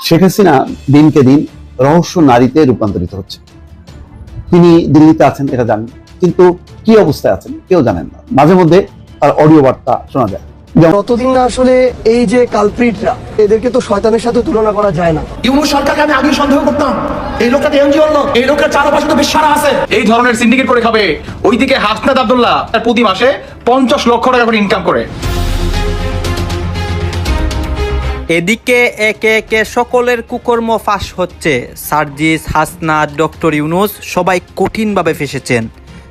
শেখ হাসিনা দিনকে দিন রহস্য নারীতে রূপান্তরিত হচ্ছে। তিনি দিল্লিতে আছেন এটা জানেন। কিন্তু কি অবস্থায় আছেন কেউ জানেন না। মাঝে মধ্যে তার অডিও বার্তা শোনা যায়। যেমন ততদিন না আসলে এই যে কালপ্রিটরা এদেরকে তো শয়তানের সাথে তুলনা করা যায় না। ইউনুস সরকারকে আমি আগে সন্দেহ করতাম। এই লোকটা এনজিও লোক। এই লোকটা চারপাশে তো বেশ সারা আছে। এই ধরনের সিন্ডিকেট করে খাবে। ওইদিকে হাসনাদ আব্দুল্লাহ তার প্রতি মাসে পঞ্চাশ লক্ষ টাকা করে ইনকাম করে। এদিকে একে একে সকলের কুকর্ম ফাঁস হচ্ছে। সার্জিস হাসনা ডক্টর ইউনুস সবাই কঠিনভাবে ফেসেছেন।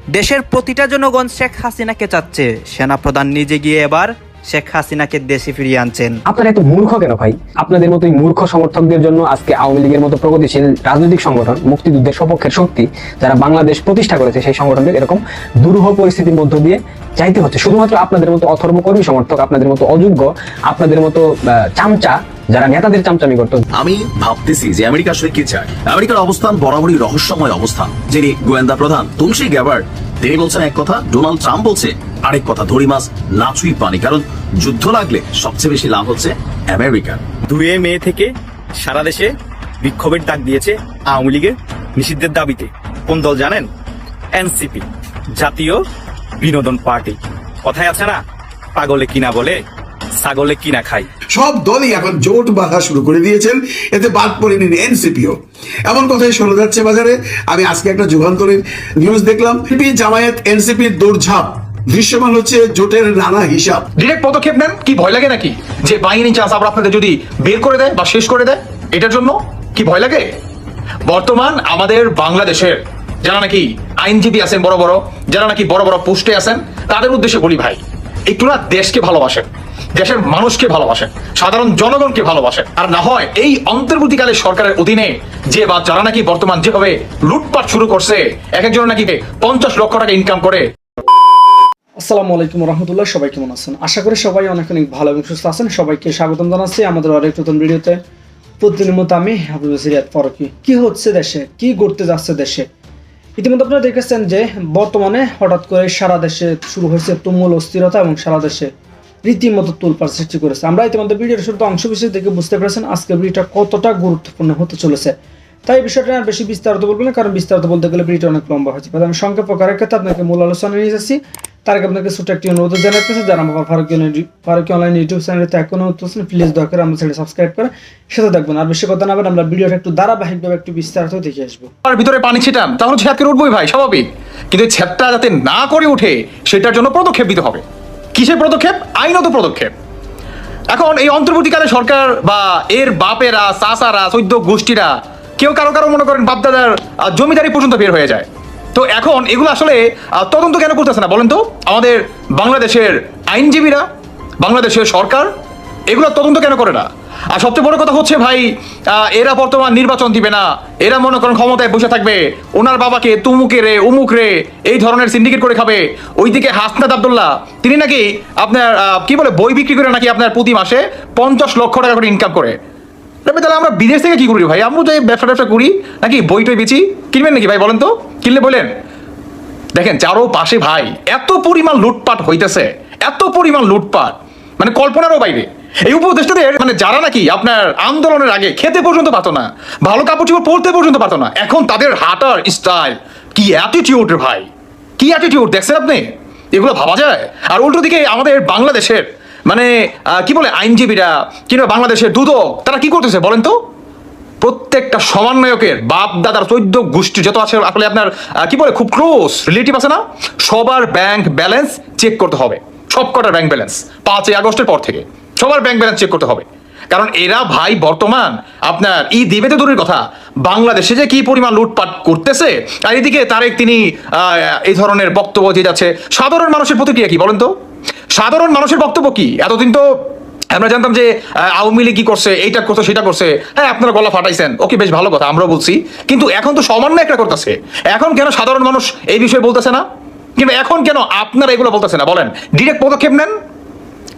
দেশের প্রতিটা জনগণ শেখ হাসিনাকে চাচ্ছে। সেনাপ্রধান নিজে গিয়ে এবার শেখ হাসিনাকে দেশে ফিরিয়ে আনছেন। আপনারা এত মূর্খ কেন ভাই? আপনাদের মতো মূর্খ সমর্থকদের জন্য আজকে আওয়ামী লীগের মতো প্রগতিশীল রাজনৈতিক সংগঠন, মুক্তিযুদ্ধের সপক্ষের শক্তি, যারা বাংলাদেশ প্রতিষ্ঠা করেছে সেই সংগঠনদের এরকম দুরূহ পরিস্থিতির মধ্য দিয়ে যাইতে হচ্ছে। শুধুমাত্র আপনাদের মতো অথর্ব কর্মী সমর্থক, আপনাদের মতো অযোগ্য, আপনাদের মতো চামচা যারা নেতাদের চামচামি করতো। আমি ভাবতেছি যে আমেরিকা আসলে কি চায়। আমেরিকার অবস্থান বরাবরই রহস্যময় অবস্থান যিনি গোয়েন্দা প্রধান তুলসী গ্যাবার্ড তিনি বলছেন এক কথা ডোনাল্ড ট্রাম্প বলছে আরেক কথা ধরি মাছ নাচুই পানি কারণ যুদ্ধ লাগলে সবচেয়ে বেশি লাভ হচ্ছে আমেরিকার। দুয়ে মে থেকে সারা দেশে বিক্ষোভের ডাক দিয়েছে আওয়ামী লীগের নিষিদ্ধের দাবিতে। কোন দল জানেন? এনসিপি জাতীয় বিনোদন পার্টি। কথায় আছে না পাগলে কিনা বলে? ছাগলে কিনা খাই। সব দলই এখন জোট বাঁধা শুরু করে দিয়েছেন। এতে বাদ পড়েনি এনসিপিও। এমন কথাই শোনা যাচ্ছে বাজারে। আমি আজকে একটা যুগান্তরের নিউজ দেখলাম। পি জামায়াত এনসিপির দৌড়ঝাঁপ। দৃশ্যমান হচ্ছে জোটের নানা হিসাব। ডিরেক্ট পদক্ষেপ নেন কি ভয় লাগে নাকি? যে বাহিনী চান্স আবার আপনাদের যদি বের করে দেয় বা শেষ করে দেয় এটার জন্য কি ভয় লাগে? বর্তমান আমাদের বাংলাদেশের যারা নাকি আইনজীবী আছেন বড় বড় যারা নাকি বড় বড় পোস্টে আছেন তাদের উদ্দেশ্যে বলি ভাই একটু না দেশকে ভালোবাসেন। দেশের মানুষকে ভালোবাসেন সাধারণ জনগণকে ভালোবাসেন আর না হয় এই অন্তর্বর্তীকালে সরকারের অধীনে যে বা যারা নাকি বর্তমান যেভাবে লুটপাট শুরু করছে এক একজন নাকি পঞ্চাশ লক্ষ টাকা ইনকাম করে। আসসালামু আলাইকুম রহমতুল্লাহ, সবাই কেমন আছেন? আশা করি সবাই অনেক অনেক ভালো এবং সুস্থ আছেন। সবাইকে স্বাগতম জানাচ্ছি আমাদের আরেক নতুন ভিডিওতে। প্রতিদিনের মতো আমি হাবিব সিরিয়াত ফরকি। কি হচ্ছে দেশে? কি ঘটতে যাচ্ছে দেশে? ইতিমধ্যে আপনারা দেখেছেন যে বর্তমানে হঠাৎ করে সারা দেশে শুরু হয়েছে তুমুল অস্থিরতা এবং সারা দেশে রীতিমতো তুলপার সৃষ্টি করেছে। আমরা ইতিমধ্যে ভিডিওর শুরুতে অংশ বিশেষ দেখে বুঝতে পেরেছেন আজকে ভিডিওটা কতটা গুরুত্বপূর্ণ হতে চলেছে। তাই বিষয়টা আর বেশি বিস্তারিত বলব না, কারণ বিস্তারিত বলতে গেলে ভিডিওটা অনেক লম্বা হয়েছে আমি সংক্ষেপ করার ক্ষেত্রে আপনাকে মূল আলোচনা নিয়ে যাচ্ছি। তার আগে আপনাকে ছোট একটি অনুরোধ জানাতেছে যারা আমার ফারুকি ফারুকি অনলাইন ইউটিউব চ্যানেলতে এখনও হচ্ছেন প্লিজ দয়া করে আমার চ্যানেল সাবস্ক্রাইব করে সেটা দেখবেন আর বেশি কথা না বলে আমরা ভিডিওটা একটু ধারাবাহিকভাবে একটু বিস্তারিত দেখে আসব। আর ভিতরে পানি ছিটান তাহলে ছেদকে উঠবই ভাই, স্বাভাবিক। কিন্তু ছেদটা যাতে না করে উঠে সেটার জন্য পদক্ষেপ দিতে হবে। কিসের পদক্ষেপ? আইনত পদক্ষেপ। এখন এই অন্তর্বর্তীকালে সরকার বা এর বাপেরা সাসারা সৈদ্য গোষ্ঠীরা কেউ কারও কারও মনে করেন বাপদাদার জমিদারি পর্যন্ত বের হয়ে যায়। তো এখন এগুলো আসলে তদন্ত কেন করতেছে না বলেন তো? আমাদের বাংলাদেশের আইনজীবীরা, বাংলাদেশের সরকার, এগুলো তদন্ত কেন করে না? আর সবচেয়ে বড় কথা হচ্ছে ভাই এরা বর্তমান নির্বাচন দিবে না। এরা মনে করেন ক্ষমতায় বসে থাকবে। ওনার বাবাকে তুমুকে রে, উমুক রে, এই ধরনের সিন্ডিকেট করে খাবে। ওইদিকে হাসনাত আব্দুল্লাহ, তিনি নাকি আপনার কি বলে, বই বিক্রি করে নাকি আপনার প্রতি মাসে পঞ্চাশ লক্ষ টাকা করে ইনকাম করে। তাহলে আমরা বিদেশ থেকে কি করি ভাই? আমরা তো এই ব্যবসা ট্যাবসা করি, নাকি বই টই বেচি? কিনবেন নাকি ভাই বলেন তো? কিনলে বলেন। দেখেন, চারো পাশে ভাই, এত পরিমাণ লুটপাট হইতেছে, এত পরিমাণ লুটপাট। মানে কল্পনারও বাইরে। এই উপদেষ্টাদের মানে যারা নাকি আপনার আন্দোলনের আগে খেতে পর্যন্ত পারতো না, ভালো কাপড় চোপড় পরতে পর্যন্ত পারতো না, এখন তাদের হাঁটার স্টাইল কি অ্যাটিটিউড ভাই? কি অ্যাটিটিউড দেখছেন আপনি? এগুলো ভাবা যায়? আর উল্টো দিকে আমাদের বাংলাদেশের মানে কি বলে আইনজীবীরা, কিংবা বাংলাদেশের দুদক তারা কি করতেছে বলেন তো? প্রত্যেকটা সমন্বয়কের বাপ দাদার চোদ্দ গোষ্ঠী যত আছে, আসলে আপনার কি বলে, খুব ক্লোজ রিলেটিভ আছে না? সবার ব্যাংক ব্যালেন্স চেক করতে হবে। সব কটার ব্যাংক ব্যালেন্স পাঁচই আগস্টের পর থেকে। সবার ব্যাংক ব্যালেন্স চেক করতে হবে। কারণ এরা ভাই বর্তমান আপনার ই দিবে তো দূরের কথা, বাংলাদেশে যে কি পরিমাণ লুটপাট করতেছে, আর এদিকে তারেক তিনি এই ধরনের বক্তব্য দিয়ে যাচ্ছে। সাধারণ মানুষের প্রতিক্রিয়া কি বলেন তো? সাধারণ মানুষের বক্তব্য কি? এতদিন তো আমরা জানতাম যে আওয়ামী লীগ কি করছে, এইটা করছে, সেটা করছে। হ্যাঁ আপনারা গলা ফাটাইছেন। ওকে, বেশ ভালো কথা আমরা বলছি। কিন্তু এখন তো সামান্য একটা করতেছে। এখন কেন সাধারণ মানুষ এই বিষয়ে বলতেছে না? কিন্তু এখন কেন আপনারা এগুলো বলতেছে না? বলেন ডিরেক্ট পদক্ষেপ নেন।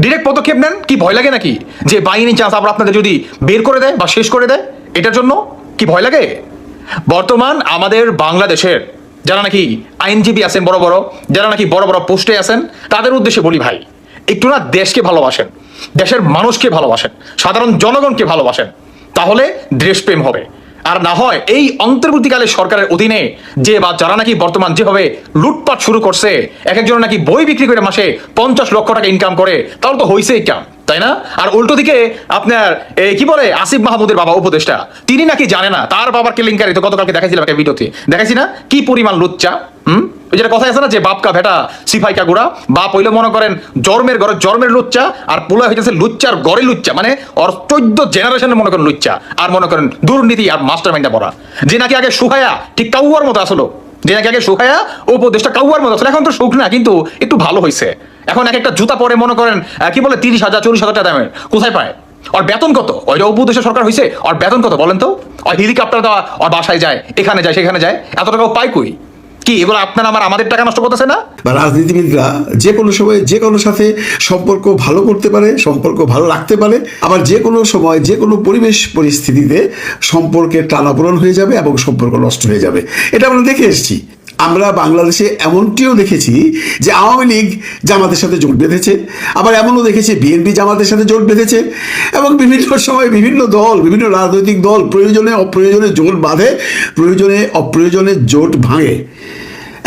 ডিরেক্ট পদক্ষেপ নেন, কি ভয় লাগে নাকি? যে বাহিনী চান্স আবার আপনাদের যদি বের করে দেয় বা শেষ করে দেয়, এটার জন্য কি ভয় লাগে? বর্তমান আমাদের বাংলাদেশের যারা নাকি আইনজীবী আছেন বড় বড়, যারা নাকি বড় বড় পোস্টে আছেন, তাদের উদ্দেশ্যে বলি ভাই, একটু না দেশকে ভালোবাসেন, দেশের মানুষকে ভালোবাসেন, সাধারণ জনগণকে ভালোবাসেন, তাহলে দেশপ্রেম হবে। আর না হয় এই অন্তর্বর্তীকালে সরকারের অধীনে যে বা যারা নাকি বর্তমান যেভাবে লুটপাট শুরু করছে, এক একজন নাকি বই বিক্রি করে মাসে পঞ্চাশ লক্ষ টাকা ইনকাম করে, তাহলে তো হয়েছেই কাম তাই না? আর উল্টো দিকে আপনার এই কি বলে, আসিফ মাহমুদের বাবা উপদেষ্টা। তিনি নাকি জানে না, তার বাবার কেলেঙ্কারি তো গতকালকে দেখাইছিলাম একটা ভিডিওতে। দেখাইছি না? কি পরিমাণ লুচ্চা, হুম? যেটা কথা আছে না যে, বাপকা ভেটা সিফাইকা গুড়া, বাপ হইলে মনে করেন জন্মের ঘরে জর্মের লুচ্চা, আর পোলা হইতেছে লুচ্চার গড়ে লুচ্চা মানে ওর চোদ্দ জেনারেশনের মনে করেন লুচ্চা, আর মনে করেন দুর্নীতি আর মাস্টার পড়া যে নাকি আগে সুহায়া, ঠিক কাউয়ার মতো আসলো। যে নাকি আগে সুহায়া উপদেশটা কাউয়ার মতো আসলো। এখন তো সুখ না, কিন্তু একটু ভালো হয়েছে এখন এক একটা জুতা পরে মনে করেন কি বলে, তিরিশ হাজার, চল্লিশ হাজার টাকা দামের কোথায় পায়? ওর বেতন কত? ওইটা উপদেশের সরকার হয়েছে ওর বেতন কত বলেন তো? ওর হেলিকপ্টার দেওয়া ওর বাসায় যায়, এখানে যায়, সেখানে যায়, এত টাকাও পায় কই? কি, এগুলো আপনার আমার, আমাদের টাকা নষ্ট করতেছে না? রাজনীতিবিদরা যে কোনো সময়, যে কোনো সাথে সম্পর্ক ভালো করতে পারে, সম্পর্ক ভালো রাখতে পারে, আবার যে কোনো সময়, যে কোনো পরিবেশ পরিস্থিতিতে সম্পর্কের টানাপোড়ন হয়ে যাবে এবং সম্পর্ক নষ্ট হয়ে যাবে। এটা আমরা দেখে এসেছি। আমরা বাংলাদেশে এমনটিও দেখেছি যে আওয়ামী লীগ জামাতের সাথে জোট বেঁধেছে, আবার এমনও দেখেছি বিএনপি জামাতের সাথে জোট বেঁধেছে, এবং বিভিন্ন সময় বিভিন্ন দল, বিভিন্ন রাজনৈতিক দল প্রয়োজনে অপ্রয়োজনে জোট বাঁধে, প্রয়োজনে অপ্রয়োজনে জোট ভাঙে।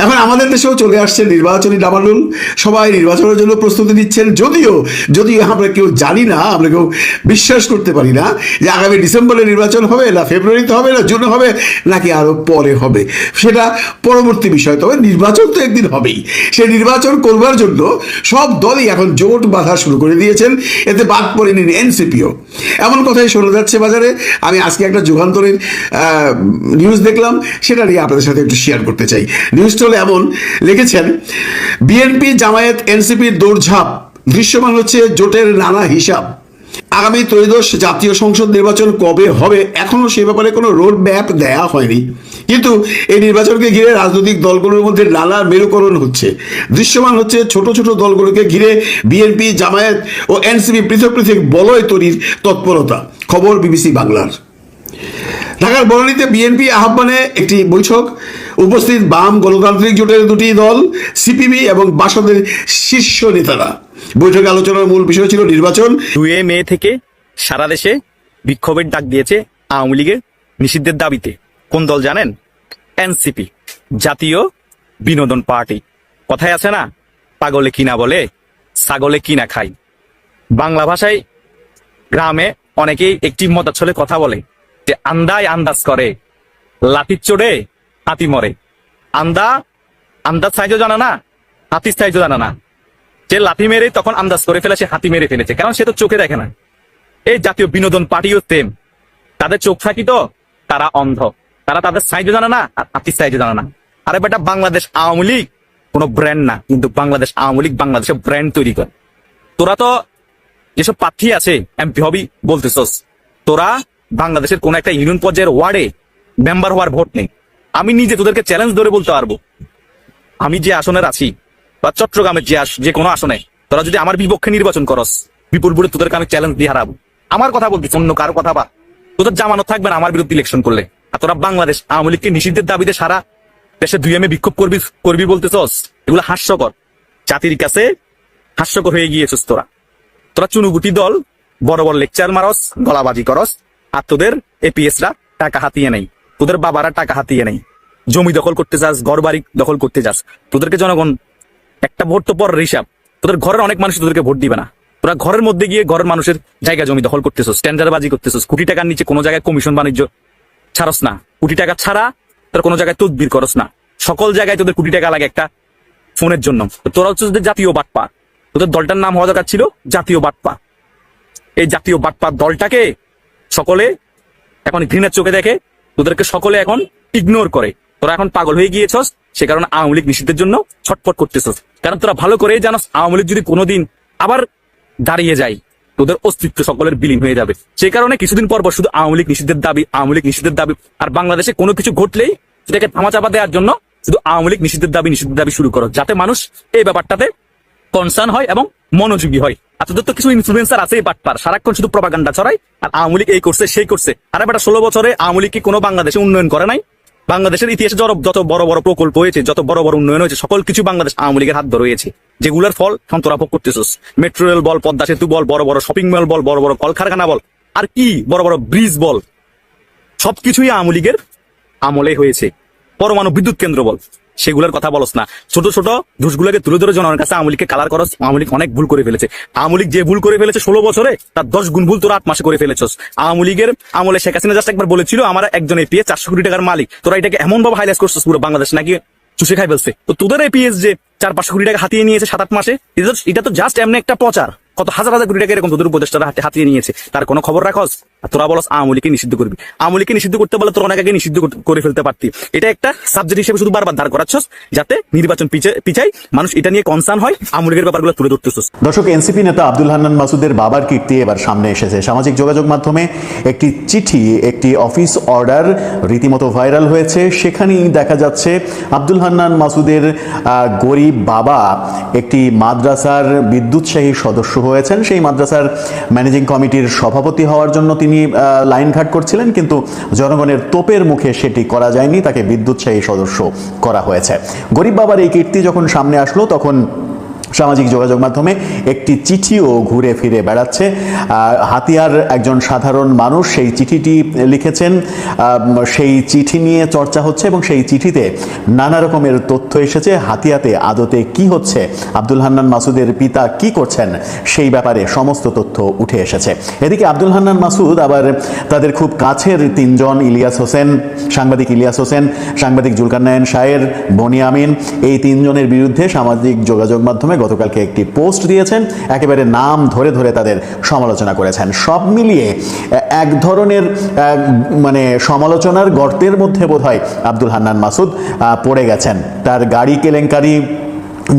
এখন আমাদের দেশেও চলে আসছে নির্বাচনী ডামাডোল। সবাই নির্বাচনের জন্য প্রস্তুতি নিচ্ছেন। যদিও যদিও আমরা কেউ জানি না, আমরা কেউ বিশ্বাস করতে পারি না যে আগামী ডিসেম্বরে নির্বাচন হবে না ফেব্রুয়ারিতে হবে না, জুনে হবে নাকি আরও পরে হবে। সেটা পরবর্তী বিষয়। তবে নির্বাচন তো একদিন হবেই। সে নির্বাচন করবার জন্য সব দলই এখন জোট বাঁধা শুরু করে দিয়েছেন। এতে বাদ পড়েনি এনসিপিও। এমন কথাই শোনা যাচ্ছে বাজারে। আমি আজকে একটা যুগান্তরের নিউজ দেখলাম। সেটা নিয়ে আপনাদের সাথে একটু শেয়ার করতে চাই। নিউজটা হলো এমন লিখেছেন, বিএনপি, জামায়াত এনসিপির দৌড়ঝাঁপ, দৃশ্যমান হচ্ছে জোটের নানা হিসাব। আগামী ত্রয়োদশ জাতীয় সংসদ নির্বাচন কবে হবে এখনও সে ব্যাপারে কোনো রোড ম্যাপ দেয়া হয়নি। কিন্তু এই নির্বাচনকে ঘিরে রাজনৈতিক দলগুলোর মধ্যে নানা মেরুকরণ হচ্ছে। দৃশ্যমান হচ্ছে ছোট ছোট দলগুলোকে ঘিরে বিএনপি, জামায়াত ও এনসিপি পৃথক পৃথক বলয় তৈরির তৎপরতা। খবর বিবিসি বাংলার। ঢাকার বনানীতে বিএনপি আহ্বানে একটি বৈঠক। উপস্থিত বাম গণতান্ত্রিক জোটের দুটি দল সিপিবি এবং বাসদের শীর্ষ নেতারা। বৈঠকে আলোচনার মূল বিষয় ছিল নির্বাচন। দুয়ে মে থেকে সারা দেশে বিক্ষোভের ডাক দিয়েছে আওয়ামী লীগের নিষিদ্ধের দাবিতে। কোন দল জানেন? এনসিপি জাতীয় বিনোদন পার্টি। কথায় আছে না, পাগলে কিনা বলে, ছাগলে কিনা খাই বাংলা ভাষায় গ্রামে অনেকেই একটি মতাচ্ছলে কথা বলে, যে আন্দায় আন্দাজ করে লাঠির চড়ে হাতি মরে। আন্দা, আন্দাজ সাইজও জানা না, হাতির সাইজও জানা না। যে লাঠি মেরে তখন আন্দাজ করে ফেলে সে হাতি মেরে ফেলেছে, কারণ সে তো চোখে দেখে না। এই জাতীয় বিনোদন পার্টিও সেম তাদের চোখ থাকি তো, তারা অন্ধ। তারা তাদের সাইজও জানে না, আর হাতির সাইজও জানে না। আরে বেটা, বাংলাদেশ আওয়ামী লীগ কোনো ব্র্যান্ড না, কিন্তু বাংলাদেশ আওয়ামী লীগ বাংলাদেশে ব্র্যান্ড তৈরি করে। তোরা তো যেসব প্রার্থী আছে এমপি হবি বলতেছস, তোরা বাংলাদেশের কোন একটা ইউনিয়ন পর্যায়ের ওয়ার্ডে মেম্বার হওয়ার ভোট নেই। আমি নিজে তোদেরকে চ্যালেঞ্জ ধরে বলতে পারব। আমি যে আসনের আছি, বা চট্টগ্রামের যে আস- যে কোনো আসনে, তোরা যদি আমার বিপক্ষে নির্বাচন করস, বিপুল বুড়ে তোদেরকে আমি চ্যালেঞ্জ দিয়ে হারাবো। আমার কথা বলবি, অন্য কারও কথা বা। তোদের জামানত থাকবে না আমার বিরুদ্ধে ইলেকশন করলে। আর তোরা বাংলাদেশ আওয়ামী লীগকে নিষিদ্ধের দাবিতে সারা দেশে দুই এমে বিক্ষোভ করবি করবি বলতেছস, এগুলো হাস্যকর। জাতির কাছে হাস্যকর হয়ে গিয়েছিস তোরা। তোরা চুনুগুটি দল, বড় বড় লেকচার মারস, গলাবাজি করস, আর তোদের এপিএস রা টাকা হাতিয়ে নেই। তোদের বাবারা টাকা হাতিয়ে নেই। জমি দখল করতে যাস ঘর বাড়ি দখল করতে যাস। তোদেরকে জনগণ, একটা ভোট তো পর হিসাব। তোদের ঘরের অনেক মানুষ তোদেরকে ভোট দিবে না। তোরা ঘরের মধ্যে গিয়ে ঘরের মানুষের জায়গা জমি দখল করতেছস স্ট্যান্ডার বাজি করতেছস, কোটি টাকার নিচে কোনো জায়গায় কমিশন বাণিজ্য ছাড়স না। কোটি টাকা ছাড়া তোর কোনো জায়গায় তদবির করস না। সকল জায়গায় তোদের কোটি টাকা লাগে একটা ফোনের জন্য। তোরা হচ্ছে তোদের জাতীয় বাটপা তোদের দলটার নাম হওয়া দরকার ছিল জাতীয় বাটপা এই জাতীয় বাটপা দলটাকে সকলে এখন ঘৃণার চোখে দেখে তোদেরকে সকলে এখন ইগনোর করে। তোরা এখন পাগল হয়ে গিয়েছস, সে কারণে আওয়ামী লীগ নিষিদ্ধের জন্য ছটফট করতেছস। কারণ তোরা ভালো করেই জানোস, আওয়ামী লীগ যদি কোনোদিন আবার দাঁড়িয়ে যায়, তোদের অস্তিত্ব সকলের বিলীন হয়ে যাবে। সেই কারণে কিছুদিন পর পর শুধু আওয়ামী লীগ নিষিদ্ধের দাবি, আওয়ামী লীগ নিষিদ্ধের দাবি, আর বাংলাদেশে কোনো কিছু ঘটলেই সেটাকে ধামাচাপা দেওয়ার জন্য শুধু আওয়ামী লীগ নিষিদ্ধের দাবি নিষিদ্ধের দাবি শুরু করো, যাতে মানুষ এই ব্যাপারটাতে কনসার্ন হয় এবং মনোযোগী হয়। আর তো কিছু ইনফ্লুয়েন্সার আছে বাটপার, সারাক্ষণ শুধু প্রপাগান্ডা ছড়াই আর আওয়ামী লীগ এই করছে, সেই করছে। আরে বেটা, ষোলো বছরে আওয়ামী লীগ কি কোনো বাংলাদেশে উন্নয়ন করে নাই? বাংলাদেশের ইতিহাসে যত বড় বড় প্রকল্প হয়েছে, যত বড় বড় উন্নয়ন হয়েছে, সকল কিছু বাংলাদেশ আওয়ামী লীগের হাত ধরে রয়েছে। যেগুলোর ফল, এখন তোরা ভোগ করতেছিস। মেট্রো রেল বল, পদ্মা সেতু বল, বড় বড় শপিং মল বল, বড় বড় কলকারখানা বল, আর কি বড় বড় ব্রিজ বল, সবকিছুই আওয়ামী লীগের আমলে হয়েছে। পরমাণু বিদ্যুৎ কেন্দ্র বল। সেগুলোর কথা বলস না। ছোট ছোট ঘুষগুলোকে তুলে ধরে জনগণের কাছে কালার করস, আওয়ামী অনেক ভুল করে ফেলেছে। আওয়ামী যে ভুল করে ফেলেছে ষোলো বছরে, তার দশ গুণ ভুল তোরা আট মাসে করে ফেলেছস। আওয়ামী লীগের আমলে শেখ হাসিনা জাস্ট একবার বলেছিল, আমার একজন এপিএ চারশো কোটি টাকার মালিক, তোরা এটাকে এমন ভাবে হাইলাইট করছিস পুরো বাংলাদেশ নাকি চুষে খাই ফেলছে? তো তোদের এপিএস যে চার পাঁচশো কোটি টাকা হাতিয়ে নিয়েছে সাত আট মাসে, এটা তো- জাস্ট এমনি একটা প্রচার। কত হাজার হাজার কোটি টাকা এরকম তোদের উপদেষ্টারা হাতে হাতিয়ে নিয়েছে। তার কোনো খবর রাখস? তোরা বলস আওয়ামী লীগকে নিষিদ্ধ করবি। আওয়ামী লীগকে নিষিদ্ধ করতে বলে তোর অনেক আগে নিষিদ্ধ করে ফেলতে পারতি। এটা একটা সাবজেক্ট হিসেবে শুধু বারবার দাঁড় করাচ্ছস, যাতে নির্বাচন পিছে- পিছাই মানুষ এটা নিয়ে কনসার্ন হয় আওয়ামী লীগের ব্যাপারগুলো তুলে ধরতেছস। দর্শক, এনসিপি নেতা আব্দুল হান্নান মাসুদের বাবার কীর্তি এবার সামনে এসেছে। সামাজিক যোগাযোগ মাধ্যমে একটি চিঠি, একটি অফিস অর্ডার রীতিমতো ভাইরাল হয়েছে। সেখানেই দেখা যাচ্ছে আব্দুল হান্নান মাসুদের গরিব বাবা একটি মাদ্রাসার বিদ্যুৎসাহী সদস্য হয়েছেন। সেই মাদ্রাসার ম্যানেজিং কমিটির সভাপতি হওয়ার জন্য তিনি আহ, লাইন ঘাট করছিলেন কিন্তু জনগণের তোপের মুখে সেটি করা যায়নি। তাকে বিদ্যুৎসাহী সদস্য করা হয়েছে। গরিব বাবার এই কীর্তি যখন সামনে আসলো তখন সামাজিক যোগাযোগ মাধ্যমে একটি চিঠিও ঘুরে ফিরে বেড়াচ্ছে। হাতিয়ার একজন সাধারণ মানুষ সেই চিঠিটি লিখেছেন। সেই চিঠি নিয়ে চর্চা হচ্ছে এবং সেই চিঠিতে নানা রকমের তথ্য এসেছে। হাতিয়াতে আদতে কি হচ্ছে? আব্দুল হান্নান মাসুদের পিতা কি করছেন? সেই ব্যাপারে সমস্ত তথ্য উঠে এসেছে। এদিকে আব্দুল হান্নান মাসুদ আবার তাদের খুব কাছের তিনজন ইলিয়াস হোসেন, সাংবাদিক ইলিয়াস হোসেন, সাংবাদিক জুলকান্নায়ন শায়ের, বনি আমিন, এই তিনজনের বিরুদ্ধে সামাজিক যোগাযোগ মাধ্যমে গতকালকে একটি পোস্ট দিয়েছেন। একেবারে নাম ধরে ধরে তাদের সমালোচনা করেছেন। সব মিলিয়ে এক ধরনের মানে সমালোচনার গর্তের মধ্যে বোধহয় আব্দুল হান্নান মাসুদ পড়ে গেছেন। তার গাড়ি কেলেঙ্কারি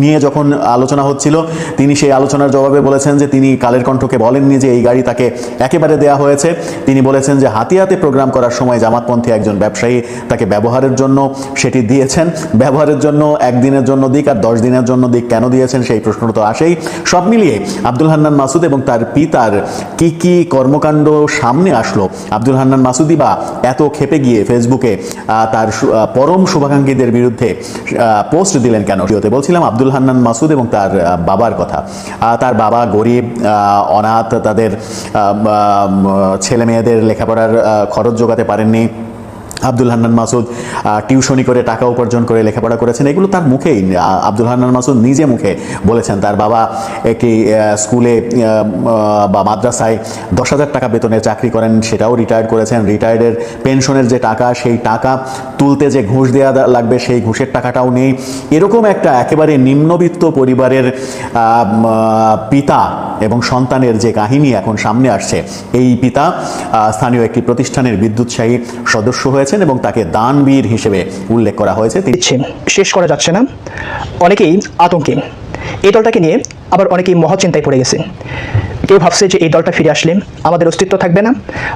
নিয়ে যখন আলোচনা হচ্ছিল, তিনি সেই আলোচনার জবাবে বলেছেন যে তিনি কালের কণ্ঠকে বলেননি যে এই গাড়ি তাকে একেবারে দেয়া হয়েছে। তিনি বলেছেন যে হাতিয়াতে প্রোগ্রাম করার সময় জামাতপন্থী একজন ব্যবসায়ী তাকে ব্যবহারের জন্য সেটি দিয়েছেন। ব্যবহারের জন্য একদিনের জন্য দিক আর দশ দিনের জন্য দিক কেন দিয়েছেন সেই প্রশ্ন তো আসেই। সব মিলিয়ে আব্দুল হান্নান মাসুদ এবং তার পিতার কি কি কর্মকাণ্ড সামনে আসলো? আব্দুল হান্নান মাসুদি বা এত খেপে গিয়ে ফেসবুকে তার পরম শুভাকাঙ্ক্ষীদের বিরুদ্ধে পোস্ট দিলেন কেন? বলছিলাম আব্দুল হান্নান মাসুদ এবং তার বাবার কথা। তার বাবা গরিব অনাথ, তাদের ছেলে মেয়েদের লেখাপড়ার খরচ জোগাতে পারেননি। আব্দুল হান্নান মাসুদ টিউশনি করে টাকা উপার্জন করে লেখাপড়া করেছেন। এগুলো তার মুখেই আব্দুল হান্নান মাসুদ নিজে মুখে বলেছেন। তার বাবা একটি স্কুলে বা মাদ্রাসায় দশ হাজার টাকা বেতনে চাকরি করেন, সেটাও রিটায়ার্ড করেছেন। রিটায়ার্ডের পেনশনের যে টাকা, সেই টাকা তুলতে যে ঘুষ দেওয়া লাগবে, সেই ঘুষের টাকাটাও নেই। এরকম একটা একেবারে নিম্নবিত্ত পরিবারের পিতা এবং সন্তানের যে কাহিনী এখন সামনে আসছে, এই পিতা স্থানীয় একটি প্রতিষ্ঠানের বিদ্যুৎসাহী সদস্য হয়েছেন এবং তাকে দানবীর হিসেবে উল্লেখ করা হয়েছে। শেষ করা যাচ্ছে না। অনেকেই আতঙ্কে। এই দলটাকে নিয়ে আবার অনেকেই মহা চিন্তায় পড়ে গেছে। কেউ ভাবছে যে এই দলটা ফিরে আসলে আমাদের অস্তিত্ব থাকবে না।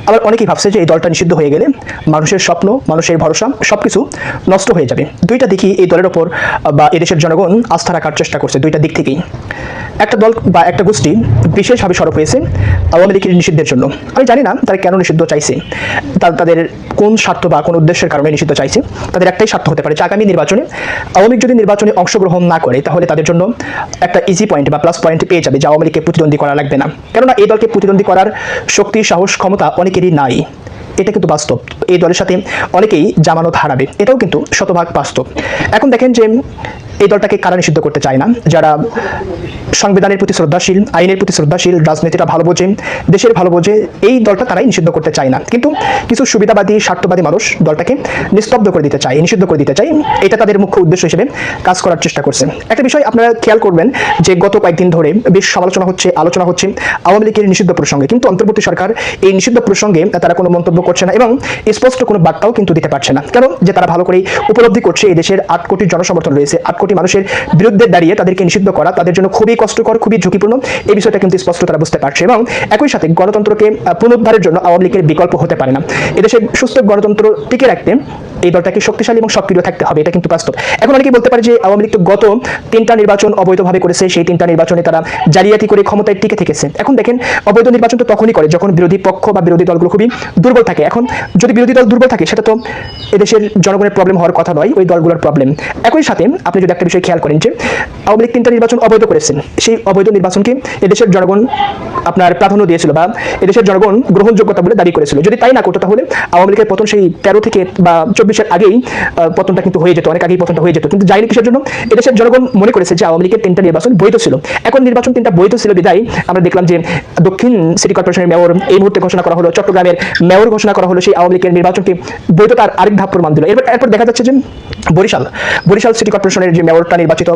আবার অনেকেই ভাবছে যে এই দলটা নিষিদ্ধ হয়ে গেলে মানুষের স্বপ্ন, মানুষের ভরসা সব কিছু নষ্ট হয়ে যাবে। দুইটা দিকই এই দলের ওপর, বা এদেশের জনগণ আস্থা রাখার চেষ্টা করছে দুইটা দিক থেকেই। একটা দল বা একটা গোষ্ঠী বিশেষভাবে সরব হয়েছে আওয়ামী লীগের নিষিদ্ধের জন্য। আমি জানি না তারা কেন নিষিদ্ধ চাইছে তাদের কোন স্বার্থ বা কোন উদ্দেশ্যের কারণে নিষিদ্ধ চাইছে, তাদের একটাই স্বার্থ হতে পারে যে আগামী নির্বাচনে আওয়ামী যদি নির্বাচনে অংশগ্রহণ না করে, তাহলে তাদের জন্য একটা ইজি পয়েন্ট বা প্লাস পয়েন্ট পেয়ে যাবে যে আওয়ামী লীগকে প্রতিদ্বন্দ্বী করা লাগবে না। কেননা এই দলকে প্রতিদ্বন্দ্বী করার শক্তি, সাহস, ক্ষমতা অনেকেরই নাই। এটা কিন্তু বাস্তব। এই দলের সাথে অনেকেই জামানত হারাবে। এটাও কিন্তু শতভাগ বাস্তব। এখন দেখেন যে এই দলটাকে কারা নিষিদ্ধ করতে চায় না? যারা সংবিধানের প্রতি শ্রদ্ধাশীল, আইনের প্রতি শ্রদ্ধাশীল, রাজনীতিটা ভালো বোঝে, দেশের ভালো বোঝে, এই দলটা তারাই নিষিদ্ধ করতে চায় না। কিন্তু কিছু সুবিধাবাদী, স্বার্থবাদী মানুষ দলটাকে নিস্তব্ধ করে দিতে চায়, নিষিদ্ধ করে দিতে চায়। এটা তাদের মুখ্য উদ্দেশ্য হিসেবে কাজ করার চেষ্টা করছে। একটা বিষয় আপনারা খেয়াল করবেন যে গত কয়েকদিন ধরে বেশ সমালোচনা হচ্ছে, আলোচনা হচ্ছে আওয়ামী লীগের নিষিদ্ধ প্রসঙ্গে। কিন্তু অন্তর্বর্তী সরকার এই নিষিদ্ধ প্রসঙ্গে তারা কোনো মন্তব্য করছে না এবং স্পষ্ট কোনো বার্তাও কিন্তু দিতে পারছে না। কেন? যে তারা ভালো করেই উপলব্ধি করছে, এই দেশের আট কোটি জনসমর্থন রয়েছে, আট কোটি মানুষের বিরুদ্ধে দাঁড়িয়ে তাদেরকে নিষিদ্ধ করা তাদের জন্য খুবই কষ্টকর, খুবই ঝুঁকিপূর্ণ। এই বিষয়টা কিন্তু স্পষ্ট তারা বুঝতে পারছে এবং একই সাথে গণতন্ত্রকে পুনরুদ্ধারের জন্য আওয়ামী লীগের বিকল্প হতে পারে না। এদেশের সুস্থ গণতন্ত্র টিকে রাখতে এই দলটাকে শক্তিশালী এবং সক্রিয় থাকতে হবে, এটা কিন্তু বাস্তব। এখন অনেকেই বলতে পারে যে আওয়ামী লীগ তো গত তিনটা নির্বাচন অবৈধভাবে করেছে, সেই তিনটা নির্বাচনে তারা জালিয়াতি করে ক্ষমতায় টিকে থেকেছে। এখন দেখেন, অবৈধ নির্বাচন তো তখনই করে যখন বিরোধী পক্ষ বা বিরোধী দলগুলো খুবই দুর্বল থাকে। এখন যদি বিরোধী দল দুর্বল থাকে, সেটা তো এদেশের জনগণের প্রবলেম হওয়ার কথা নয়, ওই দলগুলোর প্রবলেম একই সাথে আপনি যদি একটা বিষয় খেয়াল করেন যে আওয়ামী লীগ তিনটা নির্বাচন অবৈধ করেছেন। সেই অবৈধ নির্বাচনকে এদেশের জনগণ আপনার প্রাধান্য দিয়েছিল বা এদেশের জনগণ গ্রহণযোগ্যতা বলে দাবি করেছিল। যদি তাই না করতো তাহলে আওয়ামী লীগের পতন সেই তেরো থেকে বা চব্বিশের আগেই পতনটা কিন্তু হয়ে যেত, অনেক আগেই পতনটা হয়ে যেত। কিন্তু যায়নি কিসের জন্য? এদেশের জনগণ মনে করেছে যে আওয়ামী লীগের তিনটা নির্বাচন বৈধ ছিল। এখন নির্বাচন তিনটা বৈধ ছিল বিদায়। আমরা দেখলাম যে দক্ষিণ সিটি কর্পোরেশনের মেয়র এই মুহূর্তে ঘোষণা করা হলো, চট্টগ্রামের মেয়র ঘোষণা করা হলো সেই আওয়ামী লীগের নির্বাচনটি বৈধতার আরেক ধাপ প্রমাণ দিল। এরপর দেখা যাচ্ছে যে বরিশাল বরিশাল সিটি কর্পোরেশনের যে মেয়রটা নির্বাচিত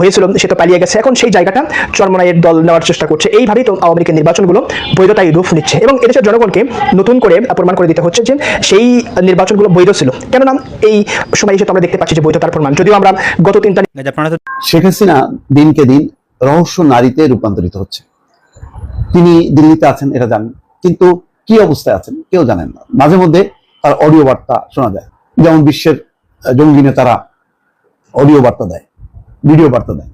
হয়েছিল সে তো পালিয়ে গেছে। এখন সেই জায়গাটা চরমনাইয়ের দল নেওয়ার চেষ্টা করছে। এইভাবেই তো আওয়ামী লীগের নির্বাচনগুলো বৈধতায় রূপ নিচ্ছে এবং এদেশের জনগণকে নতুন করে প্রমাণ করে দিতে হচ্ছে যে সেই নির্বাচনগুলো বৈধ ছিল। কেননা এই সময় এসে তো আমরা দেখতে পাচ্ছি যে বৈধতার প্রমাণ। যদিও আমরা গত তিন তারিখ Guys, আপনারা শেখ হাসিনা দিনকে দিন রহস্য নারীতে রূপান্তরিত হচ্ছে। তিনি দিল্লিতে আছেন এটা জানেন। কিন্তু কি অবস্থায় আছেন কেউ জানেন না। মাঝে মধ্যে তার অডিও বার্তা শোনা যায়। যেমন বিশ্বের জঙ্গি নেতারা অডিও বার্তা দেয়, ভিডিও বার্তা দেয়।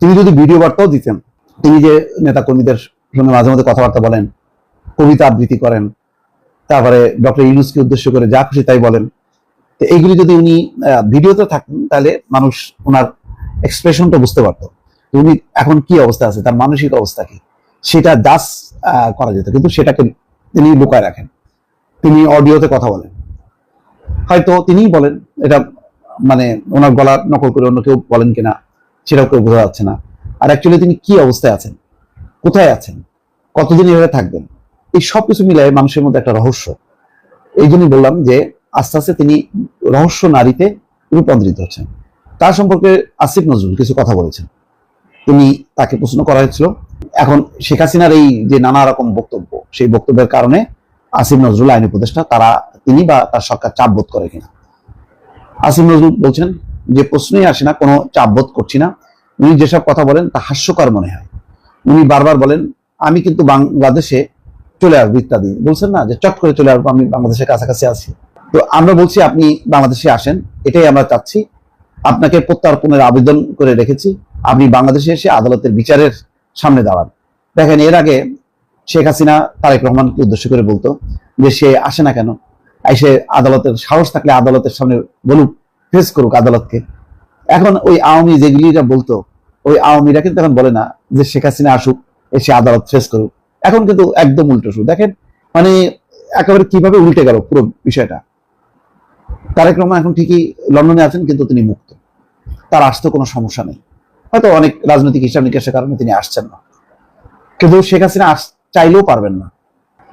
তিনি যদি ভিডিও বার্তাও দিতেন, তিনি যে নেতা কর্মীদের সঙ্গে মাঝে মধ্যে কথাবার্তা বলেন, কবিতা আবৃত্তি করেন, তারপরে ডক্টর ইউনুসকে উদ্দেশ্য করে যা খুশি তাই বলেন, তো এইগুলি যদি উনি ভিডিওতে থাকতেন, তাহলে মানুষ ওনার এক্সপ্রেশনটা বুঝতে পারতো উনি এখন কি অবস্থা আছে, তার মানসিক অবস্থা কি। সেটা দাস করা যেত, কিন্তু সেটাকে তিনি লুকায় রাখেন। তিনি অডিওতে কথা বলেন। হয়তো তিনিই বলেন, এটা মানে ওনার গলা নকল করে অন্য কেউ বলেন কিনা, সেটাও কেউ বোঝা যাচ্ছে না। আর অ্যাকচুয়ালি তিনি কি অবস্থায় আছেন? কোথায় আছেন? কতদিন এভাবে থাকবেন? এই সব কিছু মিলে মানুষের মধ্যে একটা রহস্য। এই জন্যই বললাম যে আস্তে আস্তে তিনি রহস্য নারীতে রূপান্তরিত হচ্ছেন। তার সম্পর্কে আসিফ নজরুল কিছু কথা বলেছেন। তিনি তাকে প্রশ্ন করা হয়েছিল। এখন শেখ হাসিনার এই যে নানা রকম বক্তব্য, সেই বক্তব্যের কারণে আসিফ নজরুল আইন উপদেষ্টা, তারা তিনি বা তার সরকার চাপ বোধ করে কিনা। আসিফ নজরুল বলছেন যে প্রশ্নই আসে না, কোনো চাপ বোধ করছি না। উনি যেসব কথা বলেন তা হাস্যকর মনে হয়। উনি বারবার বলেন, আমি কিন্তু বাংলাদেশে চলে আসব ইত্যাদি। বলছেন না যে চট করে চলে আসব, আমি বাংলাদেশের কাছাকাছি আছি। তো আমরা বলছি আপনি বাংলাদেশে আসেন, এটাই আমরা চাচ্ছি। আপনাকে প্রত্যার্পণের আবেদন করে রেখেছি। আপনি বাংলাদেশে এসে আদালতের বিচারের সামনে দাঁড়ান। দেখেন, এর আগে শেখ হাসিনা তারেক রহমানকে উদ্দেশ্য করে বলতো যে সে আসে না কেন? এসে আদালতের সাহস থাকলে আদালতের সামনে বলুক, ফেস করুক আদালতকে। এখন ওই আওয়ামী যেগুলিরা বলতো, ওই আওয়ামীরা কিন্তু এখন বলে না যে শেখ হাসিনা আসুক, এসে আদালত ফেস করুক। এখন কিন্তু একদম উল্টো শুরু দেখেন মানে একেবারে কীভাবে উল্টে গেল পুরো বিষয়টা। তারেক রহমান এখন ঠিকই লন্ডনে আছেন, কিন্তু তিনি মুক্ত। তার আসতে কোনো সমস্যা নেই। হয়তো অনেক রাজনৈতিক হিসাব নিকাশের কারণে তিনি আসছেন না। কিন্তু শেখ হাসিনা চাইলেও পারবেন না।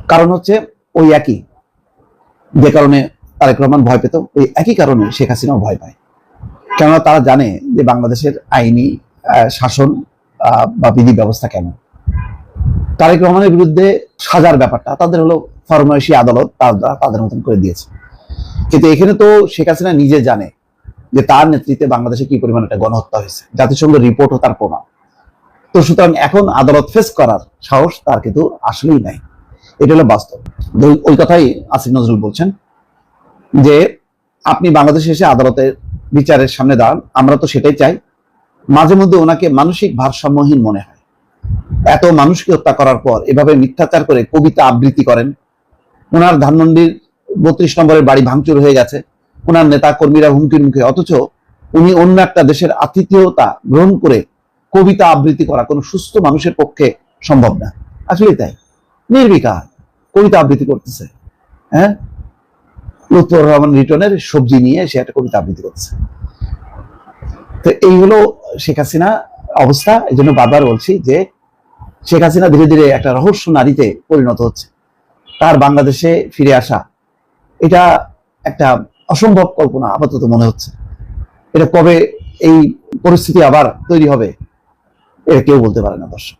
কারণ হচ্ছে ওই একই। যে কারণে তারেক রহমান ভয় পেত, ওই একই কারণে শেখ হাসিনাও ভয় পায়। কেননা তারা জানে যে বাংলাদেশের আইনি শাসন বা বিধি ব্যবস্থা কেমন তারেক রহমানের বিরুদ্ধে সাজার ব্যাপারটা তাদের হলো ফরমাইশি আদালত তারা তাদের মতন করে দিয়েছে। কিন্তু এখানে তো শেখ হাসিনা নিজে জানে যে তার নেতৃত্বে বাংলাদেশে কি পরিমাণ একটা গণহত্যা হয়েছে। জাতিসংঘের রিপোর্টও তার প্রমাণ। তো সুতরাং এখন আদালত ফেস করার সাহস তার কিন্তু আসলেই নাই। এটা হলো বাস্তব। ওই- কথাই আসিফ নজরুল বলছেন যে, আপনি বাংলাদেশে এসে আদালতের বিচারের সামনে দাঁড়ান, আমরা তো সেটাই চাই। মাঝে মধ্যে ওনাকে মানসিক ভারসাম্যহীন মনে হয়। এত মানুষকে হত্যা করার পর এভাবে মিথ্যাচার করে কবিতা আবৃত্তি করেন। ওনার ধানমন্ডির বত্রিশ নম্বরের বাড়ি ভাঙচুর হয়ে গেছে। ওনার নেতা কর্মীরা হুমকির মুখে। অথচ উনি অন্য একটা দেশের আতিথেয়তা গ্রহণ করে কবিতা আবৃত্তি করা কোনো সুস্থ মানুষের পক্ষে সম্ভব না। আসলে তাই। নির্বিকার। কবিতা আবৃত্তি করতেছে হ্যাঁ? লুৎফর রহমান রিটনের সবজি নিয়ে সে একটা কবিতা আবৃত্তি করতেছে। তো এই হলো শেখ হাসিনা অবস্থা, এই জন্য বারবার বলছি যে শেখ হাসিনা ধীরে ধীরে একটা রহস্য নারীতে পরিণত হচ্ছে। তার বাংলাদেশে ফিরে আসা, এটা একটা অসম্ভব কল্পনা আপাতত মনে হচ্ছে। এটা কবে এই পরিস্থিতি আবার তৈরি হবে, এটা কেউ বলতে পারে না দর্শক।